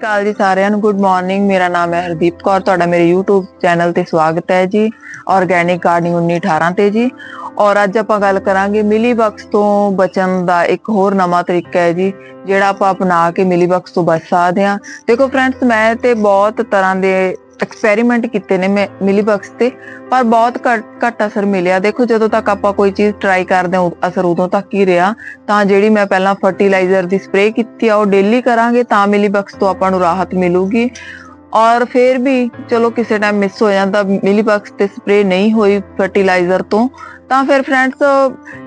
ਕਾਲ ਜੀ ਸਾਰਿਆਂ ਨੂੰ ਗੁੱਡ ਮਾਰਨਿੰਗ ਮੇਰਾ ਨਾਮ ਹੈ ਹਰਦੀਪ ਕੌਰ, ਤੁਹਾਡਾ ਮੇਰੇ YouTube ਚੈਨਲ ਤੇ ਸਵਾਗਤ ਹੈ ਜੀ ਆਰਗੈਨਿਕ ਗਾਰਡਨਿੰਗ 1918 ਤੇ ਜੀ, ਔਰ ਅੱਜ ਆਪਾਂ ਗੱਲ ਕਰਾਂਗੇ ਮਿਲੀਬਕਸ ਤੋਂ ਬਚਣ ਦਾ ਇੱਕ ਹੋਰ ਨਵਾਂ ਤਰੀਕਾ ਹੈ ਜੀ, ਜਿਹੜਾ ਆਪਾਂ ਅਪਣਾ ਕੇ ਮਿਲੀਬਕਸ ਤੋਂ ਬਚ ਸਕਦੇ ਹਾਂ। ਦੇਖੋ ਫਰੈਂਡਸ ਮੈਂ ਤੇ ਬਹੁਤ ਤਰ੍ਹਾਂ ਦੇ ਐਕਸਪੈਰੀਮੈਂਟ ਕੀਤੇ ਨੇ ਮੈਂ ਮਿਲੀ ਤੇ, ਪਰ ਬਹੁਤ ਘੱਟ ਅਸਰ ਮਿਲਿਆ। ਦੇਖੋ, ਜਦੋਂ ਤੱਕ ਆਪਾਂ ਕੋਈ ਚੀਜ਼ ਟਰਾਈ ਕਰਦੇ ਹਾਂ, ਅਸਰ ਉਦੋਂ ਤੱਕ ਹੀ ਰਿਹਾ। ਤਾਂ ਜਿਹੜੀ ਮੈਂ ਪਹਿਲਾਂ ਫਰਟੀਲਾਈਜ਼ਰ ਦੀ ਸਪਰੇਅ ਕੀਤੀ ਆ, ਉਹ ਡੇਲੀ ਕਰਾਂਗੇ, ਤਾਂ ਮਿਲੀ ਤੋਂ ਆਪਾਂ ਨੂੰ ਰਾਹਤ ਮਿਲੂਗੀ। ਔਰ ਫਿਰ ਵੀ ਚਲੋ ਕਿਸੇ ਟਾਈਮ ਮਿਸ ਹੋ ਜਾਂਦਾ ਮਿਲੀ ਤੇ ਸਪਰੇਅ ਨਹੀਂ ਹੋਈ ਫਰਟੀਲਾਈਜ਼ਰ ਤੋਂ, ਤਾਂ ਫਿਰ ਫਰੈਂਡਸ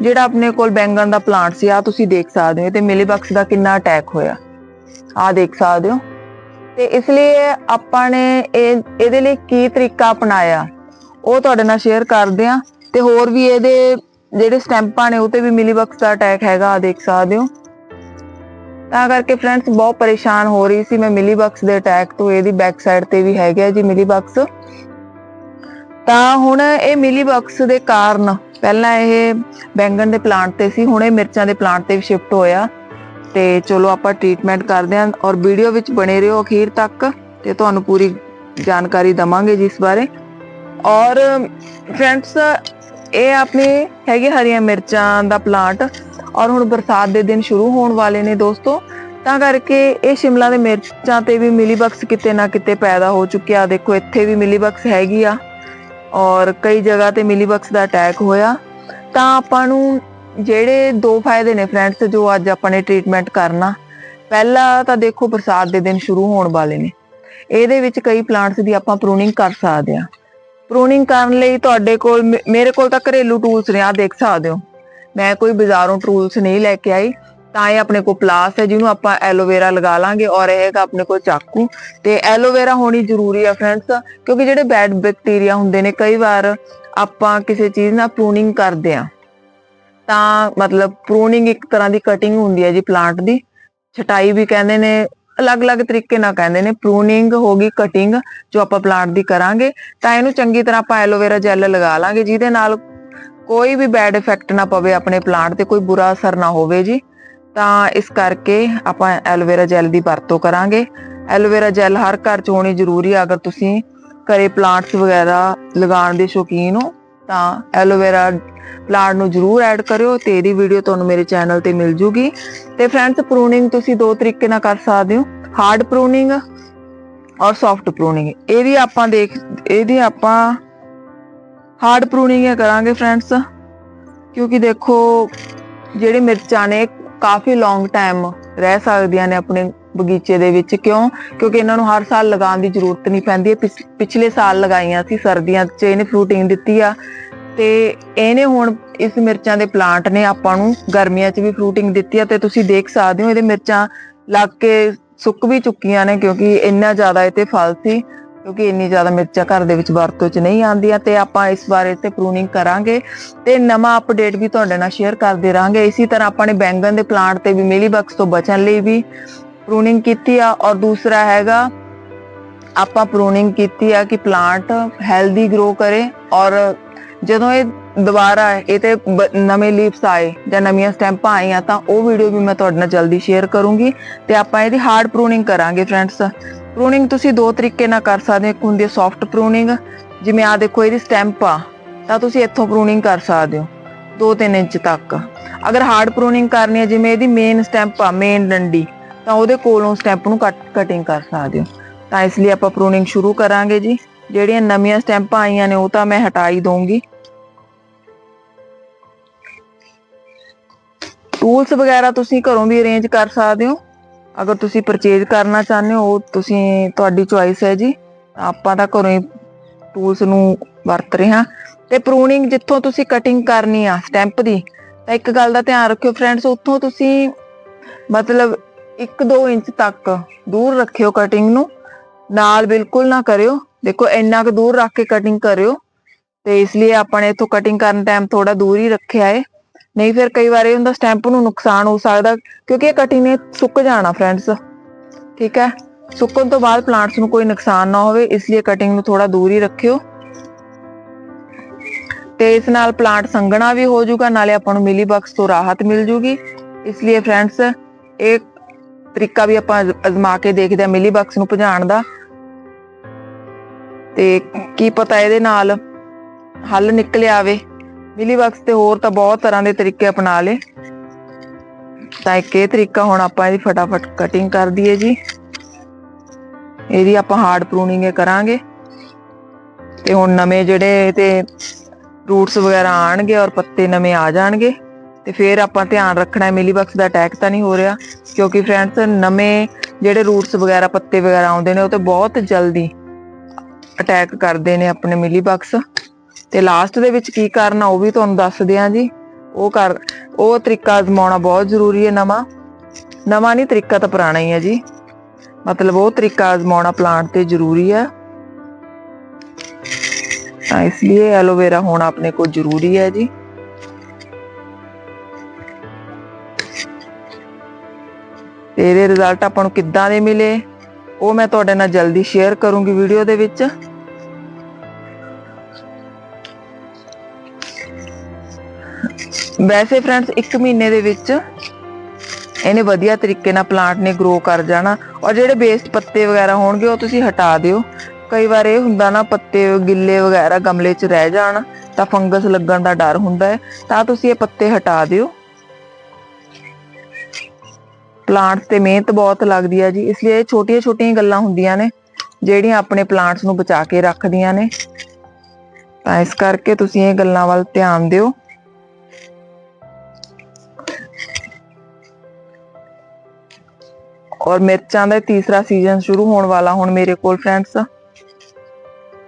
ਜਿਹੜਾ ਆਪਣੇ ਕੋਲ ਬੈਂਗਣ ਦਾ ਪਲਾਂਟ ਸੀ ਆ ਤੁਸੀਂ ਦੇਖ ਸਕਦੇ ਹੋ ਤੇ ਮਿਲੀ ਦਾ ਕਿੰਨਾ ਅਟੈਕ ਹੋਇਆ। ਆ ਦੇਖ ਸਕਦੇ ਹੋ। ਤੇ ਇਸ ਲਈ ਆਪਾਂ ਨੇ ਇਹ, ਇਹਦੇ ਲਈ ਕੀ ਤਰੀਕਾ ਅਪਣਾਇਆ? ਉਹ ਤੁਹਾਡੇ ਨਾਲ ਸ਼ੇਅਰ ਕਰਦੇ ਆ ਤੇ ਹੋਰ ਵੀ ਇਹਦੇ ਜਿਹੜੇ ਸਟੈਂਪਾਂ ਨੇ ਉਹ ਤੇ ਵੀ ਮਿਲੀ ਦਾ ਅਟੈਕ ਹੈਗਾ ਆ ਦੇਖ ਸਕਦੇ ਹੋ। ਤਾਂ ਕਰਕੇ ਫਰੈਂਡਸ ਬਹੁਤ ਪਰੇਸ਼ਾਨ ਹੋ ਰਹੀ ਸੀ ਮੈਂ ਮਿਲੀਬਕਸ ਦੇ ਅਟੈਕ ਤੋਂ, ਇਹਦੀ ਬੈਕ ਸਾਈਡ ਤੇ ਵੀ ਹੈਗਾ ਜੀ ਮਿਲੀ ਤਾਂ ਹੁਣ ਇਹ ਮਿਲੀਬਕਸ ਦੇ ਕਾਰਨ, ਪਹਿਲਾਂ ਇਹ ਬੈਂਗਣ ਦੇ ਪਲਾਂਟ ਤੇ ਸੀ, ਹੁਣ ਇਹ ਮਿਰਚਾਂ ਦੇ ਪਲਾਂਟ ਤੇ ਵੀ ਸ਼ਿਫਟ ਹੋਇਆ। ਤੇ ਚਲੋ ਆਪਾਂ ਟ੍ਰੀਟਮੈਂਟ ਕਰਦੇ ਹਾਂ ਔਰ ਵੀਡੀਓ ਵਿੱਚ ਬਣੇ ਰਹੋ ਅਖੀਰ ਤੱਕ ਤੇ ਤੁਹਾਨੂੰ ਪੂਰੀ ਜਾਣਕਾਰੀ ਦਵਾਂਗੇ ਜੀ ਬਾਰੇ। ਔਰ ਫਰੈਂਡਸ ਇਹ ਆਪਣੀ ਹੈਗੀ ਹਰੀਆਂ ਮਿਰਚਾਂ ਦਾ ਪਲਾਂਟ ਔਰ ਹੁਣ ਬਰਸਾਤ ਦੇ ਦਿਨ ਸ਼ੁਰੂ ਹੋਣ ਵਾਲੇ ਨੇ ਦੋਸਤੋ, ਤਾਂ ਕਰਕੇ ਇਹ ਸ਼ਿਮਲਾ ਦੇ ਮਿਰਚਾਂ ਤੇ ਵੀ ਮਿਲੀਬਕਸ ਕਿਤੇ ਨਾ ਕਿਤੇ ਪੈਦਾ ਹੋ ਚੁੱਕਿਆ ਦੇਖੋ, ਇੱਥੇ ਵੀ ਮਿਲੀਬਕਸ ਹੈਗੀ ਆ ਔਰ ਕਈ ਜਗ੍ਹਾ ਤੇ ਮਿਲੀਬਕਸ ਦਾ ਅਟੈਕ ਹੋਇਆ। ਤਾਂ ਆਪਾਂ ਨੂੰ ਜਿਹੜੇ ਦੋ ਫਾਇਦੇ ਨੇ ਫਰੈਂਡਸ ਜੋ ਅੱਜ ਆਪਾਂ ਨੇ ਟ੍ਰੀਟਮੈਂਟ ਕਰਨਾ। ਪਹਿਲਾ ਤਾਂ ਦੇਖੋ ਬਰਸਾਤ ਦੇ ਦਿਨ ਸ਼ੁਰੂ ਹੋਣ ਵਾਲੇ ਨੇ। ਇਹਦੇ ਵਿੱਚ ਕਈ ਪਲਾਂਟਸ ਦੀ ਆਪਾਂ ਪ੍ਰੂਨਿੰਗ ਕਰ ਸਕਦੇ ਆ ਪ੍ਰੂਨਿੰਗ ਕਰਨ ਲਈ ਤੁਹਾਡੇ ਕੋਲ ਮੇਰੇ ਕੋਲ ਤਾਂ ਘਰੇਲੂ ਟੂਲਸ ਨੇ ਆ ਦੇਖ ਸਕਦੇ ਹੋ। ਮੈਂ ਕੋਈ ਬਾਜ਼ਾਰੋਂ ਟੂਲਸ ਨਹੀਂ ਲੈ ਕੇ ਆਈ, ਤਾਂ ਇਹ ਆਪਣੇ ਕੋਲ ਪਲਾਸ ਹੈ, ਜਿਹਨੂੰ ਆਪਾਂ ਐਲੋਵੇਰਾ ਲਗਾ ਲਾਂਗੇ ਔਰ ਇਹ ਹੈਗਾ ਆਪਣੇ ਕੋਲ ਚਾਕੂ। ਤੇ ਐਲੋਵੇਰਾ ਹੋਣੀ ਜ਼ਰੂਰੀ ਆ ਫਰੈਂਡਸ ਕਿਉਂਕਿ ਜਿਹੜੇ ਬੈਡ ਬੈਕਟੀਰੀਆ ਹੁੰਦੇ ਨੇ, ਕਈ ਵਾਰ ਆਪਾਂ ਕਿਸੇ ਚੀਜ਼ ਨਾਲ ਪ੍ਰੂਨਿੰਗ ਕਰਦੇ ਆ ਤਾਂ ਮਤਲਬ ਪ੍ਰੂਨਿੰਗ ਇੱਕ ਤਰ੍ਹਾਂ ਦੀ ਕਟਿੰਗ ਹੁੰਦੀ ਹੈ ਜੀ ਪਲਾਂਟ ਦੀ। ਛਟਾਈ ਵੀ ਕਹਿੰਦੇ ਨੇ, ਅਲੱਗ-ਅਲੱਗ ਤਰੀਕੇ ਨਾਲ ਕਹਿੰਦੇ ਨੇ। ਪ੍ਰੂਨਿੰਗ ਹੋ ਕਟਿੰਗ ਜੋ ਆਪਾਂ ਪਲਾਂਟ ਦੀ ਕਰਾਂਗੇ, ਤਾਂ ਇਹਨੂੰ ਚੰਗੀ ਤਰ੍ਹਾਂ ਆਪਾਂ ਐਲੋਵੇਰਾ ਜੈਲ ਲਗਾ ਲਾਂਗੇ, ਜਿਹਦੇ ਨਾਲ ਕੋਈ ਵੀ ਬੈਡ ਇਫੈਕਟ ਨਾ ਪਵੇ ਆਪਣੇ ਪਲਾਂਟ ਤੇ, ਕੋਈ ਬੁਰਾ ਅਸਰ ਨਾ ਹੋਵੇ ਜੀ। ਤਾਂ ਇਸ ਕਰਕੇ ਆਪਾਂ ਐਲੋਵੇਰਾ ਜੈਲ ਦੀ ਵਰਤੋਂ ਕਰਾਂਗੇ। ਐਲੋਵੇਰਾ ਜੈਲ ਹਰ ਘਰ 'ਚ ਹੋਣੀ ਜ਼ਰੂਰੀ ਹੈ ਅਗਰ ਤੁਸੀਂ ਘਰੇ ਪਲਾਂਟਸ ਵਗੈਰਾ ਲਗਾਉਣ ਦੇ ਸ਼ੌਕੀਨ ਹੋ ਤਾਂ ਐਲੋਵੇਰਾ ਪਲਾਂਟ ਨੂੰ ਜ਼ਰੂਰ ਐਡ ਕਰਿਓ ਤੇ ਇਹਦੀ ਵੀਡੀਓ ਤੁਹਾਨੂੰ ਮੇਰੇ ਚੈਨਲ ਤੇ ਮਿਲ ਜੂਗੀ। ਤੇ ਫਰੈਂਡਸ ਪ੍ਰੂਨਿੰਗ ਤੁਸੀਂ ਦੋ ਤਰੀਕੇ ਨਾਲ ਕਰ ਸਕਦੇ ਹੋ। ਹਾਰਡ ਪ੍ਰੂਨਿੰਗ ਔਰ ਸੌਫਟ ਪ੍ਰੂਨਿੰਗ ਇਹਦੀ ਆਪਾਂ ਦੇਖ ਇਹਦੀ ਆਪਾਂ ਹਾਰਡ ਪ੍ਰੂਨਿੰਗ ਹੀ ਕਰਾਂਗੇ ਫਰੈਂਡਸ ਕਿਉਂਕਿ ਦੇਖੋ, ਜਿਹੜੇ ਮਿਰਚਾਂ ਨੇ, ਕਾਫੀ ਲੌਂਗ ਟਾਈਮ ਰਹਿ ਸਕਦੀਆਂ ਨੇ ਆਪਣੇ ਬਗੀਚੇ ਦੇ ਵਿੱਚ ਕਿਉਂ? ਕਿਉਂਕਿ ਇਹਨਾਂ ਨੂੰ ਹਰ ਸਾਲ ਲਗਾਉਣ ਦੀ ਜ਼ਰੂਰਤ ਨਹੀਂ ਪੈਂਦੀ। ਪਿਛਲੇ ਸਾਲ ਲਗਾਈਆਂ ਸੀ, ਸਰਦੀਆਂ 'ਚ ਇਹਨੇ ਫਰੂਟਿੰਗ ਦਿੱਤੀ ਆ। ਤੇ ਇਹਨੇ ਹੁਣ ਇਸ ਮਿਰਚਾਂ ਦੇ ਪਲਾਂਟ ਨੇ ਆਪਾਂ ਨੂੰ ਗਰਮੀਆਂ 'ਚ ਵੀ ਫਰੂਟਿੰਗ ਦਿੱਤੀ ਆ। ਤੇ ਤੁਸੀਂ ਦੇਖ ਸਕਦੇ ਹੋ ਇਹਦੇ ਮਿਰਚਾਂ ਲੱਗ ਕੇ ਸੁੱਕ ਵੀ ਚੁੱਕੀਆਂ ਨੇ, ਕਿਉਂਕਿ ਇੰਨਾ ਜ਼ਿਆਦਾ ਇਹ ਤੇ ਫਲ ਸੀ। ਕਿਉਂਕਿ ਇੰਨੀ ਜ਼ਿਆਦਾ ਮਿਰਚਾਂ ਘਰ ਦੇ ਵਿੱਚ ਵਰਤੋਂ 'ਚ ਨਹੀਂ ਆਉਂਦੀਆਂ। ਤੇ ਆਪਾਂ ਇਸ ਬਾਰੇ ਤੇ ਪ੍ਰੂਨਿੰਗ ਕਰਾਂਗੇ। ਤੇ ਨਵਾਂ ਅਪਡੇਟ ਵੀ ਤੁਹਾਡੇ ਨਾਲ ਸ਼ੇਅਰ ਕਰਦੇ ਰਾਂਗੇ ਇਸੇ ਤਰ੍ਹਾਂ ਆਪਾਂ ਨੇ ਬੈਂਗਣ ਦੇ ਪਲਾਂਟ ਤੇ ਵੀ ਮਿਲੀਬਕਸ ਤੋਂ ਬਚਣ ਲਈ ਵੀ ਪ੍ਰੂਨਿੰਗ ਕੀਤੀ ਆ ਔਰ ਦੂਸਰਾ ਹੈਗਾ, ਆਪਾਂ ਪ੍ਰੂਨਿੰਗ ਕੀਤੀ ਆ ਕਿ ਪਲਾਂਟ ਹੈਲਦੀ ਗਰੋ ਕਰੇ ਔਰ ਜਦੋਂ ਇਹ ਦੁਬਾਰਾ ਇਹ ਤੇ ਨਵੇਂ ਲੀਵਸ ਆਏ ਜਾਂ ਨਵੀਆਂ ਸਟੈਂਪਾਂ ਆਈਆਂ, ਤਾਂ ਉਹ ਵੀਡੀਓ ਵੀ ਮੈਂ ਤੁਹਾਡੇ ਨਾਲ ਜਲਦੀ ਸ਼ੇਅਰ ਕਰੂੰਗੀ ਤੇ ਆਪਾਂ ਇਹਦੀ ਹਾਰਡ ਪ੍ਰੂਨਿੰਗ ਕਰਾਂਗੇ ਫਰੈਂਡਸ ਪ੍ਰੂਨਿੰਗ ਤੁਸੀਂ ਦੋ ਤਰੀਕੇ ਨਾਲ ਕਰ ਸਕਦੇ ਹੋ, ਇੱਕ ਹੁੰਦੀ ਹੈ ਸੌਫਟ ਪ੍ਰੂਨਿੰਗ ਜਿਵੇਂ ਆ ਦੇਖੋ ਇਹਦੀ ਸਟੈਂਪ ਆ, ਤਾਂ ਤੁਸੀਂ ਇੱਥੋਂ ਪ੍ਰੂਨਿੰਗ ਕਰ ਸਕਦੇ ਹੋ 2-3 ਇੰਚ ਤੱਕ। ਅਗਰ ਹਾਰਡ ਪ੍ਰੂਨਿੰਗ ਕਰਨੀ ਹੈ, ਜਿਵੇਂ ਇਹਦੀ ਮੇਨ ਸਟੈਂਪ ਆ ਮੇਨ ਡੰਡੀ ਤਾਂ ਉਹਦੇ ਕੋਲੋਂ ਸਟੈਂਪ ਨੂੰ ਕੱਟ ਕਟਿੰਗ ਕਰ ਸਕਦੇ ਹੋ। ਤਾਂ ਇਸ ਲਈ ਆਪਾਂ ਪ੍ਰੂਨਿੰਗ ਸ਼ੁਰੂ ਕਰਾਂਗੇ ਜੀ। ਜਿਹੜੀਆਂ ਨਵੀਆਂ ਸਟੈਂਪਾਂ ਆਈਆਂ ਨੇ, ਉਹ ਤਾਂ ਮੈਂ ਹਟਾ ਦਊਂਗੀ। ਟੂਲਸ ਵਗੈਰਾ ਤੁਸੀਂ ਘਰੋਂ ਵੀ ਅਰੇਂਜ ਕਰ ਸਕਦੇ ਹੋ। ਅਗਰ ਤੁਸੀਂ ਪਰਚੇਜ਼ ਕਰਨਾ ਚਾਹੁੰਦੇ ਹੋ, ਉਹ ਤੁਸੀਂ, ਤੁਹਾਡੀ ਚੁਆਇਸ ਹੈ ਜੀ। ਆਪਾਂ ਤਾਂ ਘਰੋਂ ਹੀ ਟੂਲਸ ਨੂੰ ਵਰਤ ਰਹੇ ਹਾਂ। ਤੇ ਪ੍ਰੂਨਿੰਗ ਜਿੱਥੋਂ ਤੁਸੀਂ ਕਟਿੰਗ ਕਰਨੀ ਆ ਸਟੈਂਪ ਦੀ, ਤਾਂ ਇੱਕ ਗੱਲ ਦਾ ਧਿਆਨ ਰੱਖਿਓ ਫਰੈਂਡਸ ਉੱਥੋਂ ਤੁਸੀਂ ਮਤਲਬ 1-2 ਇੰਚ ਤੱਕ ਦੂਰ ਰੱਖਿਓ ਕਟਿੰਗ ਨੂੰ। ਨਾਲ ਬਿਲਕੁਲ ਨਾ ਕਰਿਓ। ਦੇਖੋ, ਇੰਨਾ ਕੁ ਦੂਰ ਰੱਖ ਕੇ ਕਟਿੰਗ ਕਰਿਓ। ਤੇ ਇਸ ਲਈ ਆਪਾਂ ਨੇ ਇੱਥੋਂ ਕਟਿੰਗ ਕਰਨ ਟਾਈਮ ਥੋੜਾ ਦੂਰ ਹੀ ਰੱਖਿਆ ਹੈ ਨਹੀਂ ਫਿਰ ਕਈ ਵਾਰ ਇਹ ਹੁੰਦਾ ਸਟੈਂਪ ਨੂੰ ਨੁਕਸਾਨ ਹੋ ਸਕਦਾ, ਕਿਉਂਕਿ ਇਹ ਕਟਿੰਗ ਨੇ ਸੁੱਕ ਜਾਣਾ ਫਰੈਂਡਸ ਠੀਕ ਹੈ? ਸੁੱਕਣ ਤੋਂ ਬਾਅਦ ਪਲਾਂਟਸ ਨੂੰ ਕੋਈ ਨੁਕਸਾਨ ਨਾ ਹੋਵੇ, ਇਸ ਲਈ ਕਟਿੰਗ ਨੂੰ ਥੋੜਾ ਦੂਰ ਹੀ ਰੱਖਿਓ। ਤੇ ਇਸ ਨਾਲ ਪਲਾਂਟ ਸੰਘਣਾ ਵੀ ਹੋ ਜਾਊਗਾ, ਨਾਲੇ ਆਪਾਂ ਨੂੰ ਮਿਲੀ ਬਕਸ ਤੋਂ ਰਾਹਤ ਮਿਲ ਜੂਗੀ। ਇਸ ਲਈ ਫਰੈਂਡਸ ਇਹ ਤਰੀਕਾ ਵੀ ਆਪਾਂ ਅਜ਼ਮਾ ਕੇ ਦੇਖਦੇ ਆ ਮਿਲੀ ਬਕਸ ਨੂੰ ਭਜਾਉਣ ਦਾ। ਤੇ ਕੀ ਪਤਾ ਇਹਦੇ ਨਾਲ ਹੱਲ ਨਿਕਲ ਆਵੇ। ਮਿਲੀ ਬਕਸ ਤੇ ਹੋਰ ਤਾਂ ਬਹੁਤ ਤਰ੍ਹਾਂ ਦੇ ਤਰੀਕੇ ਅਪਣਾ ਲੇ ਤਾਂ ਇੱਕ ਇਹ ਤਰੀਕਾ ਹੁਣ ਆਪਾਂ ਇਹਦੀ ਫਟਾਫਟ ਕਟਿੰਗ ਕਰ ਦਈਏ ਜੀ। ਇਹਦੀ ਆਪਾਂ ਹਾਰਡ ਪ੍ਰੂਨਿੰਗ ਕਰਾਂਗੇ। ਤੇ ਹੁਣ ਨਵੇਂ ਜਿਹੜੇ ਤੇ ਰੂਟਸ ਵਗੈਰਾ ਆਣਗੇ ਔਰ ਪੱਤੇ ਨਵੇਂ ਆ ਜਾਣਗੇ। ਤੇ ਫਿਰ ਆਪਾਂ ਧਿਆਨ ਰੱਖਣਾ ਹੈ, ਮਿਲੀ ਦਾ ਅਟੈਕ ਤਾਂ ਨਹੀਂ ਹੋ ਰਿਹਾ, ਕਿਉਂਕਿ ਫਰੈਂਡਸ ਨਵੇਂ ਜਿਹੜੇ ਰੂਟਸ ਵਗੈਰਾ, ਪੱਤੇ ਵਗੈਰਾ ਆਉਂਦੇ ਨੇ, ਉਹ ਤੇ ਬਹੁਤ ਜਲਦੀ ਅਟੈਕ ਕਰਦੇ ਨੇ ਆਪਣੇ ਮਿਲੀਬਕਸ ਤੇ ਲਾਸਟ ਦੇ ਵਿੱਚ ਕੀ ਕਰਨਾ ਉਹ ਵੀ ਤੁਹਾਨੂੰ ਦੱਸਦੇ ਦਿਆਂ ਜੀ। ਉਹ ਕਰ, ਉਹ ਤਰੀਕਾ ਅਜ਼ਮਾਉਣਾ ਬਹੁਤ ਜ਼ਰੂਰੀ ਹੈ ਨਵਾਂ। ਨਵਾਂ ਨਹੀਂ, ਤਰੀਕਾ ਤਾਂ ਪੁਰਾਣਾ ਹੀ ਹੈ ਜੀ। ਮਤਲਬ ਉਹ ਤਰੀਕਾ ਅਜ਼ਮਾਉਣਾ ਪਲਾਂਟ ਤੇ ਜ਼ਰੂਰੀ ਹੈ। ਤਾਂ ਇਸ ਲਈ ਐਲੋਵੇਰਾ ਹੋਣਾ ਆਪਣੇ ਕੋਲ ਜ਼ਰੂਰੀ ਹੈ ਜੀ। ਤੇ ਇਹਦੇ ਰਿਜ਼ਲਟ ਆਪਾਂ ਨੂੰ ਕਿੱਦਾਂ ਦੇ ਮਿਲੇ, ਉਹ ਮੈਂ ਤੁਹਾਡੇ ਨਾਲ ਜਲਦੀ ਸ਼ੇਅਰ ਕਰੂੰਗੀ ਵੀਡੀਓ ਦੇ ਵਿੱਚ। ਵੈਸੇ ਫਰੈਂਡਸ 1 ਮਹੀਨੇ ਦੇ ਵਿੱਚ ਇਹਨੇ ਵਧੀਆ ਤਰੀਕੇ ਨਾਲ ਪਲਾਂਟ ਨੇ ਗਰੋ ਕਰ ਜਾਣਾ ਔਰ ਜਿਹੜੇ ਵੇਸਟ ਪੱਤੇ ਵਗੈਰਾ ਹੋਣਗੇ, ਉਹ ਤੁਸੀਂ ਹਟਾ ਦਿਓ। ਕਈ ਵਾਰ ਇਹ ਹੁੰਦਾ ਨਾ, ਪੱਤੇ, ਗਿੱਲੇ ਵਗੈਰਾ ਗਮਲੇ 'ਚ ਰਹਿ ਜਾਣ ਤਾਂ ਫੰਗਸ ਲੱਗਣ ਦਾ ਡਰ ਹੁੰਦਾ ਹੈ, ਤਾਂ ਤੁਸੀਂ ਇਹ ਪੱਤੇ ਹਟਾ ਦਿਓ। ਪਲਾਂਟਸ ਤੇ ਮਿਹਨਤ ਬਹੁਤ ਲੱਗਦੀ ਹੈ ਜੀ। ਇਸ ਲਈ ਇਹ ਛੋਟੀਆਂ-ਛੋਟੀਆਂ ਗੱਲਾਂ ਹੁੰਦੀਆਂ ਨੇ, ਜਿਹੜੀਆਂ ਆਪਣੇ ਪਲਾਂਟਸ ਨੂੰ ਬਚਾ ਕੇ ਰੱਖਦੀਆਂ ਨੇ। ਤਾਂ ਇਸ ਕਰਕੇ ਤੁਸੀਂ ਇਹ ਗੱਲਾਂ ਵੱਲ ਧਿਆਨ ਦਿਓ। ਔਰ ਮਿਰਚਾਂ ਦਾ ਤੀਸਰਾ ਸੀਜ਼ਨ ਸ਼ੁਰੂ ਹੋਣ ਵਾਲਾ ਹੁਣ ਮੇਰੇ ਕੋਲ ਫਰੈਂਡਸ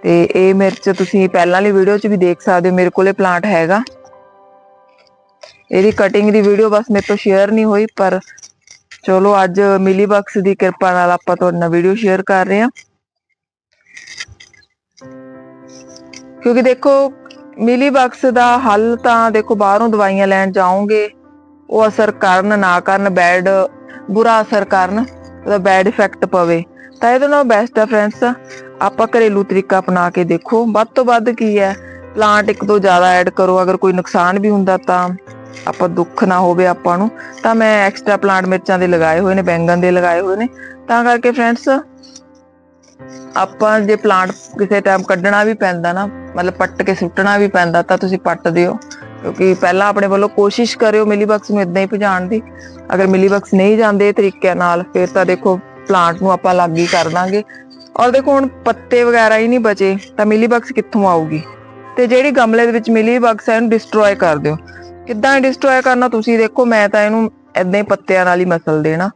ਤੇ ਇਹ ਮਿਰਚ ਤੁਸੀਂ ਪਹਿਲਾਂ ਵਾਲੀ ਵੀਡੀਓ 'ਚ ਵੀ ਦੇਖ ਸਕਦੇ ਹੋ, ਮੇਰੇ ਕੋਲੇ ਪਲਾਂਟ ਹੈਗਾ। ਇਹਦੀ ਕਟਿੰਗ ਦੀ ਵੀਡੀਓ ਬਸ ਮੇਰੇ ਤੋਂ ਸ਼ੇਅਰ ਨਹੀਂ ਹੋਈ, ਪਰ ਚਲੋ ਅੱਜ ਮਿਲੀ ਬਕਸ ਦੀ ਕਿਰਪਾ ਨਾਲ ਆਪਾਂ ਤੁਹਾਡੇ ਨਾਲ ਵੀਡੀਓ ਸ਼ੇਅਰ ਕਰ ਰਹੇ ਹਾਂ। ਕਿਉਂਕਿ ਦੇਖੋ, ਮਿਲੀ ਬਕਸ ਦਾ ਹੱਲ ਤਾਂ ਦੇਖੋ ਬਾਹਰੋਂ ਦਵਾਈਆਂ ਲੈਣ ਜਾਓਗੇ, ਉਹ ਅਸਰ ਕਰਨ ਨਾ ਕਰਨ ਬੈਡ ਬੁਰਾ ਅਸਰ ਕਰਨ, ਉਹਦਾ ਬੈਡ ਇਫੈਕਟ ਪਵੇ। ਤਾਂ ਇਹਦੇ ਨਾਲ ਬੈਸਟ ਆ ਫਰੈਂਡਸ ਆਪਾਂ ਘਰੇਲੂ ਤਰੀਕਾ ਅਪਣਾ ਕੇ ਦੇਖੋ। ਵੱਧ ਤੋਂ ਵੱਧ ਕੀ ਹੈ ਪਲਾਂਟ ਇੱਕ ਤੋਂ ਜ਼ਿਆਦਾ ਐਡ ਕਰੋ, ਅਗਰ ਕੋਈ ਨੁਕਸਾਨ ਵੀ ਹੁੰਦਾ ਤਾਂ। ਆਪਾਂ ਦੁੱਖ ਨਾ ਹੋਵੇ ਆਪਾਂ ਨੂੰ, ਤਾਂ ਮੈਂ ਐਕਸਟਰਾ ਪਲਾਂਟ ਮਿਰਚਾਂ ਦੇ ਲਗਾਏ ਹੋਏ ਨੇ, ਬੈਂਗਣ ਦੇ ਲਗਾਏ ਹੋਏ ਨੇ। ਤਾਂ ਕਰਕੇ ਫਰੈਂਡਸ ਆਪਾਂ ਜੇ ਪਲਾਂਟ ਕਿਸੇ ਟਾਈਮ ਕੱਢਣਾ ਵੀ ਪੈਂਦਾ ਨਾ, ਮਤਲਬ ਪੱਟ ਕੇ ਸੁੱਟਣਾ ਵੀ ਪੈਂਦਾ, ਤਾਂ ਤੁਸੀਂ ਪੱਟ ਦਿਓ। ਕਿਉਂਕਿ ਪਹਿਲਾਂ ਆਪਣੇ ਵੱਲੋਂ ਕੋਸ਼ਿਸ਼ ਕਰਿਓ ਮਿਲੀ ਬਕਸ ਨੂੰ ਇਦਾਂ ਹੀ ਭਜਾਉਣ ਦੀ। ਅਗਰ ਮਿਲੀ ਬਕਸ ਨਹੀਂ ਜਾਂਦੇ ਇਹ ਤਰੀਕੇ ਨਾਲ, ਫਿਰ ਤਾਂ ਦੇਖੋ ਪਲਾਂਟ ਨੂੰ ਆਪਾਂ ਅਲੱਗ ਹੀ ਕਰ ਦਾਂਗੇ। ਔਰ ਦੇਖੋ ਹੁਣ ਪੱਤੇ ਵਗੈਰਾ ਹੀ ਨਹੀਂ ਬਚੇ, ਤਾਂ ਮਿਲੀ ਬਕਸ ਕਿੱਥੋਂ ਆਊਗੀ? ਤੇ ਜਿਹੜੀ ਗਮਲੇ ਦੇ ਵਿੱਚ ਮਿਲੀ ਬਕਸ ਹੈ ਇਹਨੂੰ ਡਿਸਟਰੋਏ ਕਰ ਦਿਓ। ਕਿੱਦਾਂ ਡਿਸਟਰੋਏ ਕਰਨਾ ਤੁਸੀਂ ਦੇਖੋ, ਮੈਂ ਤਾਂ ਇਹਨੂੰ ਇਦਾਂ ਹੀ ਪੱਤਿਆਂ ਨਾਲ ਹੀ ਮਸਲ ਦੇਣਾ,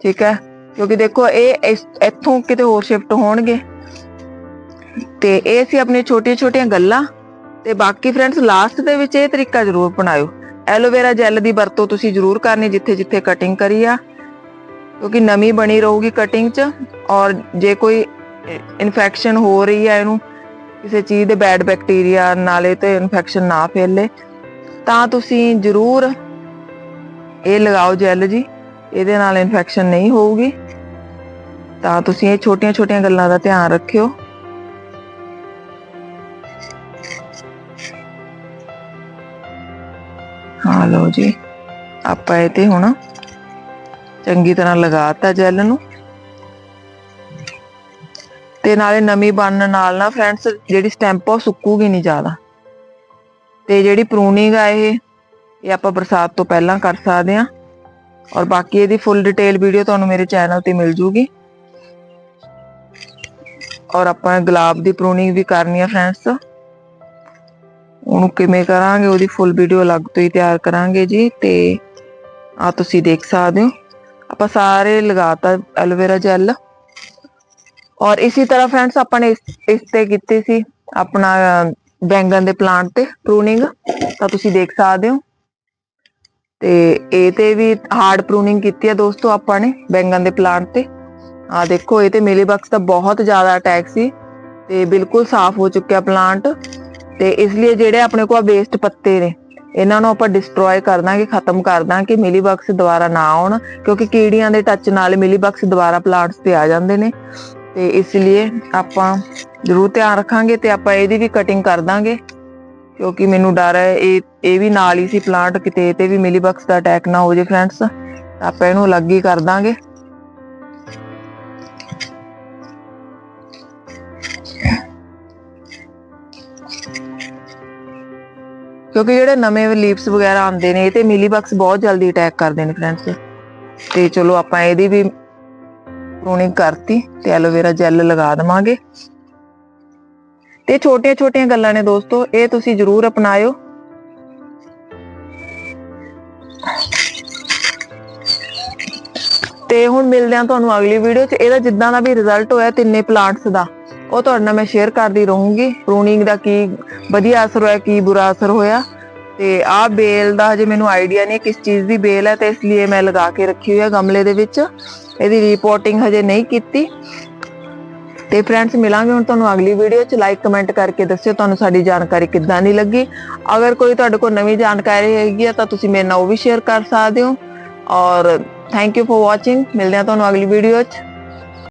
ਠੀਕ ਹੈ? ਕਿਉਂਕਿ ਦੇਖੋ, ਇਹ ਇੱਥੋਂ ਕਿਤੇ ਹੋਰ ਸ਼ਿਫਟ ਹੋਣਗੇ। ਤੇ ਇਹ ਸੀ ਆਪਣੀਆਂ ਛੋਟੀਆਂ ਛੋਟੀਆਂ ਗੱਲਾਂ। ਤੇ ਬਾਕੀ ਫਰੈਂਡਸ ਲਾਸਟ ਦੇ ਵਿੱਚ ਇਹ ਤਰੀਕਾ ਜ਼ਰੂਰ ਅਪਣਾਇਓ। ਐਲੋਵੇਰਾ ਜੈਲ ਦੀ ਵਰਤੋਂ ਤੁਸੀਂ ਜ਼ਰੂਰ ਕਰਨੀ ਜਿੱਥੇ ਜਿੱਥੇ ਕਟਿੰਗ ਕਰੀ ਆ। ਕਿਉਂਕਿ ਨਮੀ ਬਣੀ ਰਹੂਗੀ ਕਟਿੰਗ 'ਚ, ਔਰ ਜੇ ਕੋਈ ਇਨਫੈਕਸ਼ਨ ਹੋ ਰਹੀ ਹੈ ਇਹਨੂੰ, ਕਿਸੇ ਚੀਜ਼ ਦੇ ਬੈਡ ਬੈਕਟੀਰੀਆ ਨਾਲੇ ਤੇ ਇਨਫੈਕਸ਼ਨ ਨਾ ਫੈਲੇ। ਤਾਂ ਤੁਸੀਂ ਜ਼ਰੂਰ ਇਹ ਲਗਾਓ ਜੈਲ ਜੀ। ਇਹਦੇ ਨਾਲ ਇਨਫੈਕਸ਼ਨ ਨਹੀਂ ਹੋਊਗੀ। ਤਾਂ ਤੁਸੀਂ ਇਹ ਛੋਟੀਆਂ-ਛੋਟੀਆਂ ਗੱਲਾਂ ਦਾ ਧਿਆਨ ਰੱਖਿਓ। ਹਾਂ, ਲਓ ਜੀ। ਆਪਾਂ ਇਹ ਤੇ ਹੁਣ ਚੰਗੀ ਤਰ੍ਹਾਂ ਲਗਾਤਾ ਜੈਲ ਨੂੰ। ਤੇ ਨਾਲੇ ਨਮੀ ਬਣਨ ਨਾਲ ਨਾ ਫਰੈਂਡਸ ਜਿਹੜੀ ਸਟੈਂਪ ਉਹ ਸੁੱਕੂਗੀ ਨਹੀਂ ਜ਼ਿਆਦਾ। ਤੇ ਜਿਹੜੀ ਪ੍ਰੂਨਿੰਗ ਆ ਇਹ ਇਹ ਆਪਾਂ ਬਰਸਾਤ ਤੋਂ ਪਹਿਲਾਂ ਕਰ ਸਕਦੇ ਆ ਔਰ ਬਾਕੀ ਇਹਦੀ ਫੁੱਲ ਡਿਟੇਲ ਵੀਡੀਓ ਤੁਹਾਨੂੰ ਮੇਰੇ ਚੈਨਲ ਤੇ ਮਿਲ ਜੂਗੀ। ਔਰ ਆਪਾਂ ਗੁਲਾਬ ਦੀ ਪ੍ਰੂਨਿੰਗ ਵੀ ਕਰਨੀ ਆ ਫਰੈਂਡਸ ਉਹਨੂੰ ਕਿਵੇਂ ਕਰਾਂਗੇ, ਉਹਦੀ ਫੁੱਲ ਵੀਡੀਓ ਅਲੱਗ ਤੋਂ ਹੀ ਤਿਆਰ ਕਰਾਂਗੇ ਜੀ ਤੇ ਆ ਤੁਸੀਂ ਦੇਖ ਸਕਦੇ ਹੋ। ਆਪਾਂ ਸਾਰੇ ਲਗਾਤਾ ਐਲੋਵੇਰਾ ਜੈਲ। ਔਰ ਇਸੇ ਤਰ੍ਹਾਂ ਫਰੈਂਡਸ ਆਪਾਂ ਨੇ ਇਸ ਤੇ ਕੀਤੀ ਸੀ। ਆਪਣਾ ਬੈਂਗਣ ਦੇ ਪਲਾਂਟ ਤੇ ਪ੍ਰੂਨਿੰਗ ਤਾਂ ਤੁਸੀਂ ਦੇਖ ਸਕਦੇ ਹੋ। ਤੇ ਇਹ ਤੇ ਵੀ ਹਾਰਡ ਪ੍ਰੂਨਿੰਗ ਕੀਤੀ ਹੈ ਦੋਸਤੋ ਆਪਾਂ ਨੇ ਬੈਂਗਣ ਦੇ ਪਲਾਂਟ ਤੇ। ਆ ਦੇਖੋ, ਇਹ ਤੇ ਮੇਲੀਬਗਸ ਦਾ ਬਹੁਤ ਜ਼ਿਆਦਾ ਅਟੈਕ ਸੀ ਤੇ ਬਿਲਕੁਲ ਸਾਫ਼ ਹੋ ਚੁੱਕਿਆ ਪਲਾਂਟ ਤੇ ਇਸ ਲਈ ਜਿਹੜੇ ਆਪਣੇ ਕੋਲ ਵੇਸਟ ਪੱਤੇ ਨੇ, ਇਹਨਾਂ ਨੂੰ ਆਪਾਂ ਡਿਸਟਰੋਏ ਕਰ ਦਾਂਗੇ, ਖਤਮ ਕਰ ਦਾਂਗੇ ਮਿਲੀਬਕਸ ਦੁਬਾਰਾ ਨਾ ਆਉਣ, ਕਿਉਂਕਿ ਕੀੜੀਆਂ ਦੇ ਟੱਚ ਨਾਲ ਮਿਲੀਬਕਸ ਦੁਬਾਰਾ ਪਲਾਂਟਸ ਤੇ ਆ ਜਾਂਦੇ ਨੇ। ਤੇ ਇਸ ਲਈ ਆਪਾਂ ਜ਼ਰੂਰ ਧਿਆਨ ਰੱਖਾਂਗੇ ਤੇ ਆਪਾਂ ਇਹਦੀ ਵੀ ਕਟਿੰਗ ਕਰ ਦਾਂਗੇ। ਕਿਉਂਕਿ ਮੈਨੂੰ ਡਰ ਹੈ, ਇਹ ਇਹ ਵੀ ਨਾਲ ਹੀ ਸੀ ਪਲਾਂਟ ਕਿਤੇ ਤੇ ਵੀ ਮਿਲੀਬਕਸ ਦਾ ਅਟੈਕ ਨਾ ਹੋ ਜੇ ਫਰੈਂਡਸ ਆਪਾਂ ਇਹਨੂੰ ਅਲੱਗ ਹੀ ਕਰ ਦਾਂਗੇ। ਕਿਉਂਕਿ ਜਿਹੜੇ ਨਵੇਂ ਲੀਵਸ ਵਗੈਰਾ ਆਉਂਦੇ ਨੇ, ਇਹ ਤੇ ਮਿਲੀਬਕਸ ਬਹੁਤ ਜਲਦੀ ਅਟੈਕ ਕਰਦੇ ਨੇ ਫਰੈਂਡਸ ਤੇ ਚਲੋ ਆਪਾਂ ਇਹਦੀ ਵੀ ਪ੍ਰੂਨਿੰਗ ਕਰਤੀ ਤੇ ਐਲੋਵੇਰਾ ਜੈਲ ਲਗਾ ਦਵਾਂਗੇ। ਤੇ ਛੋਟੀਆਂ ਛੋਟੀਆਂ ਗੱਲਾਂ ਨੇ ਦੋਸਤੋ, ਇਹ ਤੁਸੀਂ ਜਰੂਰ ਅਪਣਾਇਓ। ਤੇ ਹੁਣ ਮਿਲਦੇ ਹਾਂ ਤੁਹਾਨੂੰ ਅਗਲੀ ਵੀਡੀਓ 'ਚ। ਇਹਦਾ ਜਿੱਦਾਂ ਦਾ ਵੀ ਰਿਜ਼ਲਟ ਹੋਇਆ ਤਿੰਨੇ ਪਲਾਂਟਸ ਦਾ, ਉਹ ਤੁਹਾਡੇ ਨਾਲ ਮੈਂ ਸ਼ੇਅਰ ਕਰਦੀ ਰਹੂੰਗੀ। ਪ੍ਰੂਨਿੰਗ ਦਾ ਕੀ ਵਧੀਆ ਅਸਰ ਹੋਇਆ, ਕੀ ਬੁਰਾ ਅਸਰ ਹੋਇਆ। ਤੇ ਆਹ ਬੇਲ ਦਾ ਹਜੇ ਮੈਨੂੰ ਆਈਡੀਆ ਨਹੀਂ ਕਿਸ ਚੀਜ਼ ਦੀ ਬੇਲ ਹੈ ਤੇ ਇਸ ਲਈ ਮੈਂ ਲਗਾ ਕੇ ਰੱਖੀ ਹੋਈ ਹੈ ਗਮਲੇ ਦੇ ਵਿੱਚ। ਇਹਦੀ ਰਿਪੋਰਟਿੰਗ ਹਜੇ ਨਹੀਂ ਕੀਤੀ। ਤੇ ਫਰੈਂਡਸ ਮਿਲਾਂਗੇ ਹੁਣ ਤੁਹਾਨੂੰ ਅਗਲੀ ਵੀਡੀਓ 'ਚ। ਲਾਈਕ ਕਮੈਂਟ ਕਰਕੇ ਦੱਸਿਓ ਤੁਹਾਨੂੰ ਸਾਡੀ ਜਾਣਕਾਰੀ ਕਿੱਦਾਂ ਦੀ ਲੱਗੀ। ਅਗਰ ਕੋਈ ਤੁਹਾਡੇ ਕੋਲ ਨਵੀਂ ਜਾਣਕਾਰੀ ਹੈਗੀ ਆ, ਤਾਂ ਤੁਸੀਂ ਮੇਰੇ ਨਾਲ ਉਹ ਵੀ ਸ਼ੇਅਰ ਕਰ ਸਕਦੇ ਹੋ। ਔਰ ਥੈਂਕ ਯੂ ਫॉर ਵਾਚਿੰਗ ਮਿਲਦੇ ਹਾਂ ਤੁਹਾਨੂੰ ਅਗਲੀ ਵੀਡੀਓ 'ਚ।